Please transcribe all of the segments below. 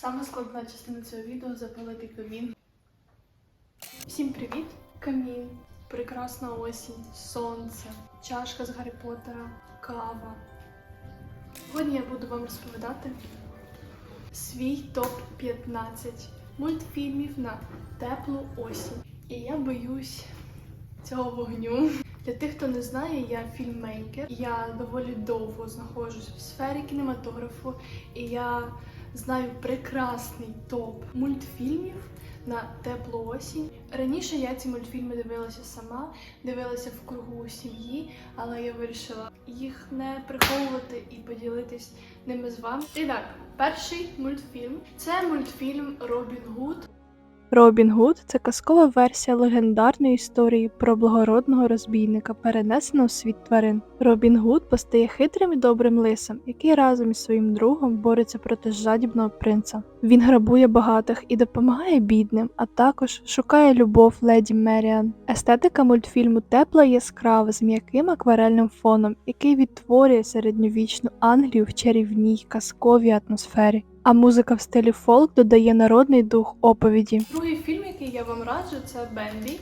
Саме складна частина цього відео запалити камін. Всім привіт! Камін, прекрасна осінь, сонце, чашка з Гаррі Поттера, кава. Сьогодні я буду вам розповідати свій топ-15 мультфільмів на теплу осінь. І я боюсь цього вогню. Для тих, хто не знає, я фільммейкер. Я доволі довго знаходжусь в сфері кінематографу, і я знаю прекрасний топ мультфільмів на теплу осінь. Раніше я ці мультфільми дивилася сама, дивилася в кругу сім'ї, але я вирішила їх не приховувати і поділитись ними з вами. І так, перший мультфільм це мультфільм Робін Гуд. Робін Гуд це казкова версія легендарної історії про благородного розбійника, перенесеного в світ тварин. Робін Гуд постає хитрим і добрим лисом, який разом із своїм другом бореться проти жадібного принца. Він грабує багатих і допомагає бідним, а також шукає любов леді Меріан. Естетика мультфільму тепла і яскрава з м'яким акварельним фоном, який відтворює середньовічну Англію в чарівній казковій атмосфері. А музика в стилі фолк додає народний дух оповіді. Другий фільм, який я вам раджу, це Бембі.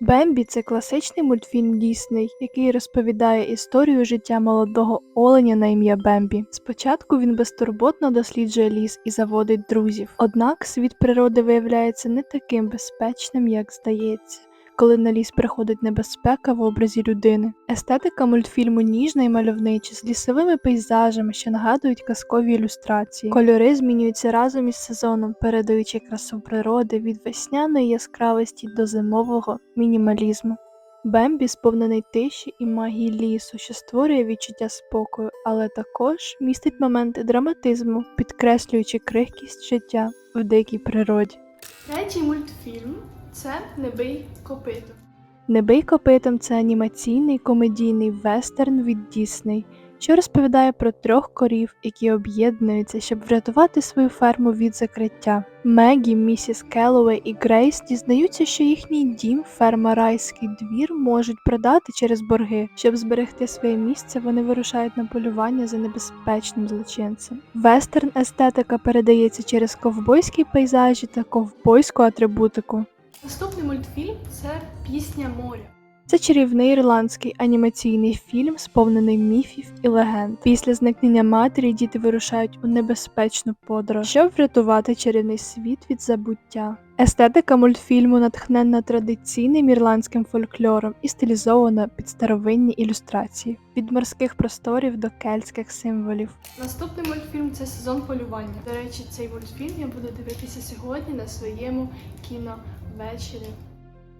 Бембі це класичний мультфільм Дісней, який розповідає історію життя молодого оленя на ім'я Бембі. Спочатку він безтурботно досліджує ліс і заводить друзів. Однак світ природи виявляється не таким безпечним, як здається. Коли на ліс приходить небезпека в образі людини. Естетика мультфільму ніжна і мальовнича з лісовими пейзажами, що нагадують казкові ілюстрації. Кольори змінюються разом із сезоном, передаючи красу природи від весняної яскравості до зимового мінімалізму. Бембі сповнений тиші і магії лісу, що створює відчуття спокою, але також містить моменти драматизму, підкреслюючи крихкість життя в дикій природі. Третій мультфільм це Не бий копито. Не бий копитом це анімаційний комедійний вестерн від Дісней, що розповідає про трьох корів, які об'єднуються, щоб врятувати свою ферму від закриття. Мегі, місіс Келлоуей і Грейс дізнаються, що їхній дім, ферма Райський двір, можуть продати через борги. Щоб зберегти своє місце, вони вирушають на полювання за небезпечним злочинцем. Вестерн естетика передається через ковбойські пейзажі та ковбойську атрибутику. Наступний мультфільм це Пісня моря. Це чарівний ірландський анімаційний фільм, сповнений міфів і легенд. Після зникнення матері діти вирушають у небезпечну подорож, щоб врятувати чарівний світ від забуття. Естетика мультфільму натхненна традиційним ірландським фольклором і стилізована під старовинні ілюстрації від морських просторів до кельтських символів. Наступний мультфільм це сезон полювання. До речі, цей мультфільм я буду дивитися сьогодні на своєму кіновечері.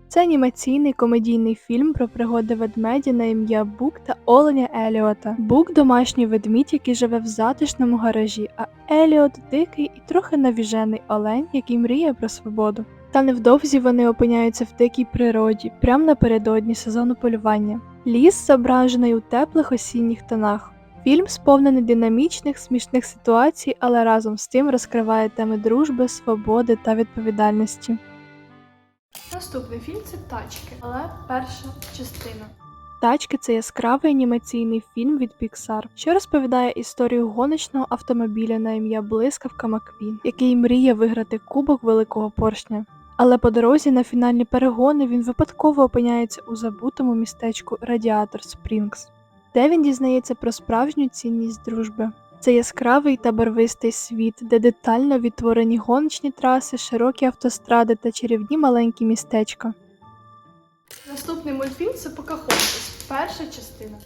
Це анімаційний комедійний фільм про пригоди ведмедя на ім'я Бук та оленя Еліота. Бук домашній ведмідь, який живе в затишному гаражі, а Еліот дикий і трохи навіжений олень, який мріє про свободу. Та невдовзі вони опиняються в дикій природі, прямо напередодні сезону полювання. Ліс зображений у теплих осінніх тонах. Фільм сповнений динамічних, смішних ситуацій, але разом з тим розкриває теми дружби, свободи та відповідальності. Наступний фільм це Тачки, але перша частина. Тачки це яскравий анімаційний фільм від Pixar, що розповідає історію гоночного автомобіля на ім'я Блискавка Маквін, який мріє виграти кубок великого поршня. Але по дорозі на фінальні перегони він випадково опиняється у забутому містечку Радіатор Спрінгс, де він дізнається про справжню цінність дружби. Це яскравий та барвистий світ, де детально відтворені гоночні траси, широкі автостради та чарівні маленькі містечка. Наступний мультфільм це Покахонтас, перша частина.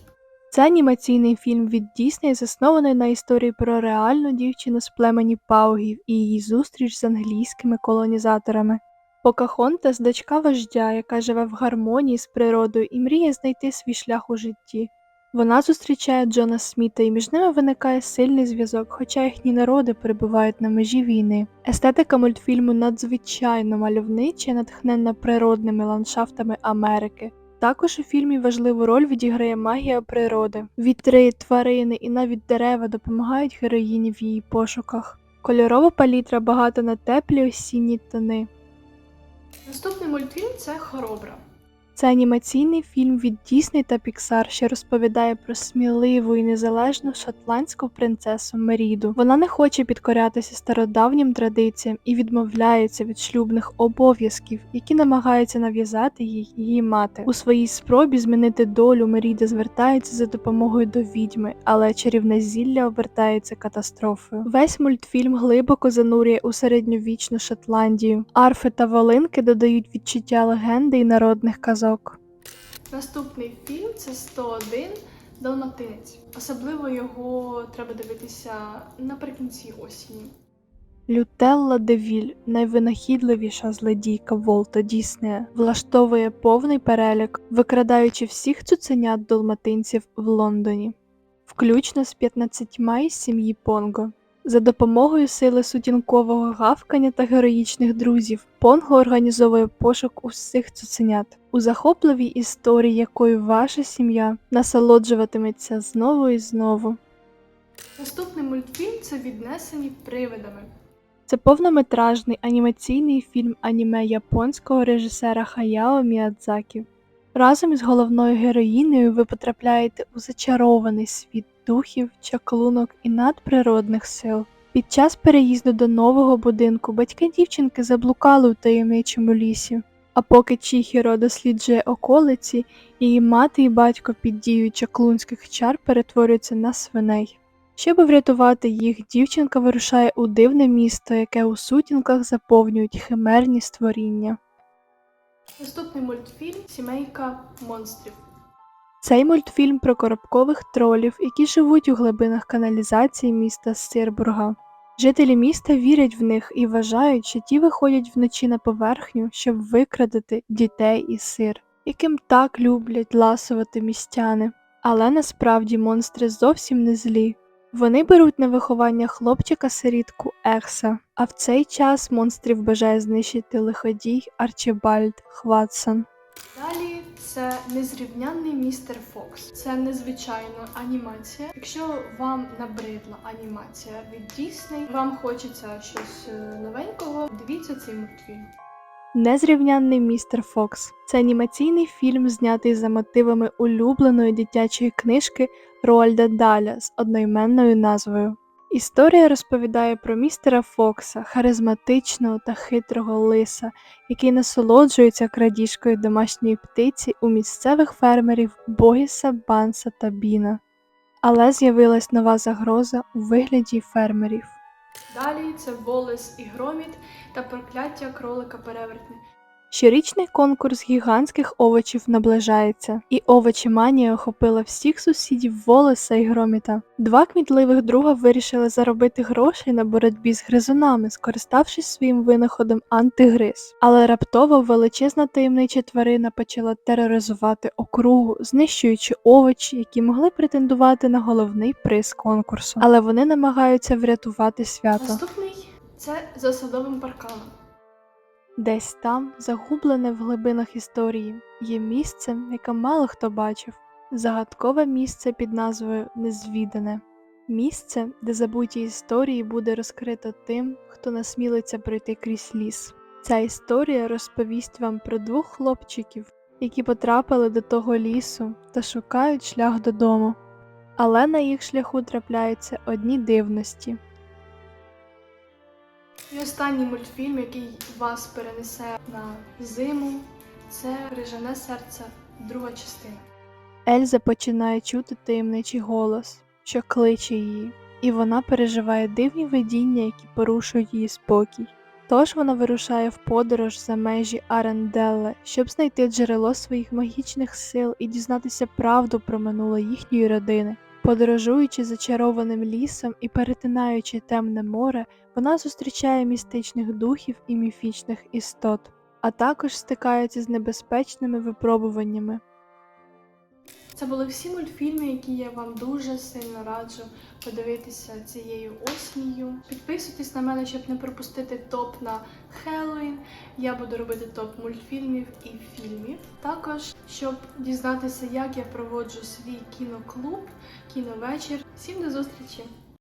Це анімаційний фільм від Дісней, заснований на історії про реальну дівчину з племені Паугів і її зустріч з англійськими колонізаторами. Покахонтас – дочка вождя, яка живе в гармонії з природою і мріє знайти свій шлях у житті. Вона зустрічає Джона Сміта, і між ними виникає сильний зв'язок, хоча їхні народи перебувають на межі війни. Естетика мультфільму надзвичайно мальовнича, натхненна природними ландшафтами Америки. Також у фільмі важливу роль відіграє магія природи. Вітри, тварини і навіть дерева допомагають героїні в її пошуках. Кольорова палітра багата на теплі осінні тони. Наступний мультфільм це Хоробра. Це анімаційний фільм від Disney та Pixar, що розповідає про сміливу і незалежну шотландську принцесу Меріду. Вона не хоче підкорятися стародавнім традиціям і відмовляється від шлюбних обов'язків, які намагаються нав'язати їй її мати. У своїй спробі змінити долю Меріда звертається за допомогою до відьми, але чарівне зілля обертається катастрофою. Весь мультфільм глибоко занурює у середньовічну Шотландію. Арфи та волинки додають відчуття легенди і народних казок. Наступний фільм це 101 Далматинець. Особливо його треба дивитися наприкінці осені. Лютелла Девіль, найвинахідливіша злодійка Волта Діснея, влаштовує повний перелік, викрадаючи всіх цуценят долматинців в Лондоні, включно з 15 із сім'ї Понго. За допомогою сили сутінкового гавкання та героїчних друзів Понго організовує пошук усіх цуценят, у захопливій історії якої ваша сім'я насолоджуватиметься знову і знову. Наступний мультфільм це віднесені привидами. Це повнометражний анімаційний фільм аніме японського режисера Хаяо Міядзакі. Разом із головною героїнею ви потрапляєте у зачарований світ духів, чаклунок і надприродних сил. Під час переїзду до нового будинку батьки дівчинки заблукали у таємничому лісі. А поки Чіхіро досліджує околиці, її мати і батько під дією чаклунських чар перетворюються на свиней. Щоб врятувати їх, дівчинка вирушає у дивне місто, яке у сутінках заповнюють химерні створіння. Наступний мультфільм Сімейка монстрів. Цей мультфільм про коробкових тролів, які живуть у глибинах каналізації міста Сирбурга. Жителі міста вірять в них і вважають, що ті виходять вночі на поверхню, щоб викрадати дітей і сир, яким так люблять ласувати містяни. Але насправді монстри зовсім не злі. Вони беруть на виховання хлопчика-сирітку Екса, а в цей час монстрів бажає знищити лиходій Арчибальд Хватсон. Далі це незрівнянний містер Фокс. Це незвичайна анімація. Якщо вам набридла анімація від Дісней, вам хочеться щось е, новенького, дивіться цей мультфільм. Незрівнянний містер Фокс це анімаційний фільм, знятий за мотивами улюбленої дитячої книжки Роальда Даля з одноіменною назвою. Історія розповідає про містера Фокса, харизматичного та хитрого лиса, який насолоджується крадіжкою домашньої птиці у місцевих фермерів Богіса, Банса та Біна. Але з'явилась нова загроза у вигляді фермерів. Далі це Волес і Громіт та прокляття кролика перевертня. Щорічний конкурс гігантських овочів наближається, і овочеманія охопила всіх сусідів Волоса і Громіта. Два кмітливих друга вирішили заробити грошей на боротьбі з гризунами, скориставшись своїм винаходом антигриз. Але раптово величезна таємнича тварина почала тероризувати округу, знищуючи овочі, які могли претендувати на головний приз конкурсу. Але вони намагаються врятувати свято. Наступний це за садовим парканом. Десь там, загублене в глибинах історії, є місце, яке мало хто бачив, загадкове місце під назвою Незвідане. Місце, де забуті історії буде розкрито тим, хто насмілиться пройти крізь ліс. Ця історія розповість вам про двох хлопчиків, які потрапили до того лісу та шукають шлях додому. Але на їх шляху трапляються одні дивності. І останній мультфільм, який вас перенесе на зиму, це Крижане серце, друга частина. Ельза починає чути таємничий голос, що кличе її, і вона переживає дивні видіння, які порушують її спокій. Тож вона вирушає в подорож за межі Аренделле, щоб знайти джерело своїх магічних сил і дізнатися правду про минуле їхньої родини. Подорожуючи зачарованим лісом і перетинаючи темне море, вона зустрічає містичних духів і міфічних істот, а також стикається з небезпечними випробуваннями. Це були всі мультфільми, які я вам дуже сильно раджу подивитися цією осінню. Підписуйтесь на мене, щоб не пропустити топ на Хеллоуін. Я буду робити топ мультфільмів і фільмів. Також, щоб дізнатися, як я проводжу свій кіноклуб, кіновечір. Всім до зустрічі!